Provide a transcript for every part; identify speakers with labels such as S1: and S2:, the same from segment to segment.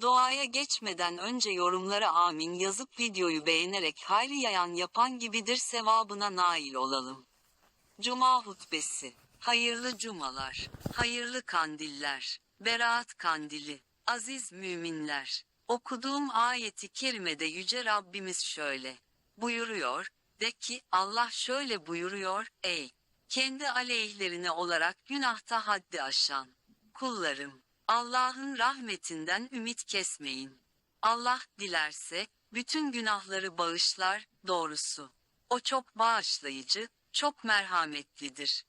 S1: Doğaya geçmeden önce yorumlara amin yazıp videoyu beğenerek hayrı yayan yapan gibidir sevabına nail olalım. Cuma hutbesi. Hayırlı cumalar, hayırlı kandiller, beraat kandili, aziz müminler. Okuduğum ayeti kerimede yüce Rabbimiz şöyle buyuruyor, de ki Allah şöyle buyuruyor, ey kendi aleyhlerine olarak günahta haddi aşan kullarım, Allah'ın rahmetinden ümit kesmeyin. Allah dilerse bütün günahları bağışlar, doğrusu. O çok bağışlayıcı, çok merhametlidir.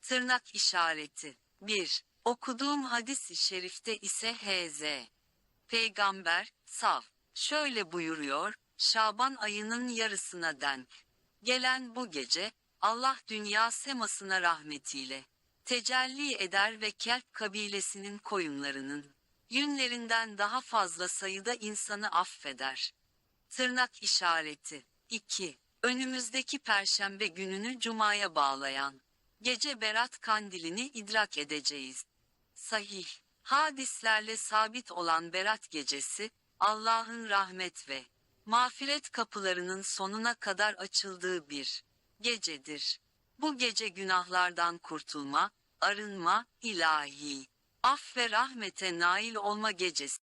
S1: Tırnak işareti. 1. Okuduğum hadis-i şerifte ise H.Z. Peygamber, sav, şöyle buyuruyor, Şaban ayının yarısına denk. Gelen bu gece, Allah dünya semasına rahmetiyle tecelli eder ve Kelp kabilesinin koyunlarının yünlerinden daha fazla sayıda insanı affeder. Tırnak işareti. 2. Önümüzdeki perşembe gününü cumaya bağlayan gece berat kandilini idrak edeceğiz. Sahih. Hadislerle sabit olan berat gecesi, Allah'ın rahmet ve mağfiret kapılarının sonuna kadar açıldığı bir gecedir. Bu gece günahlardan kurtulma, arınma, ilahi, af ve rahmete nail olma gecesi.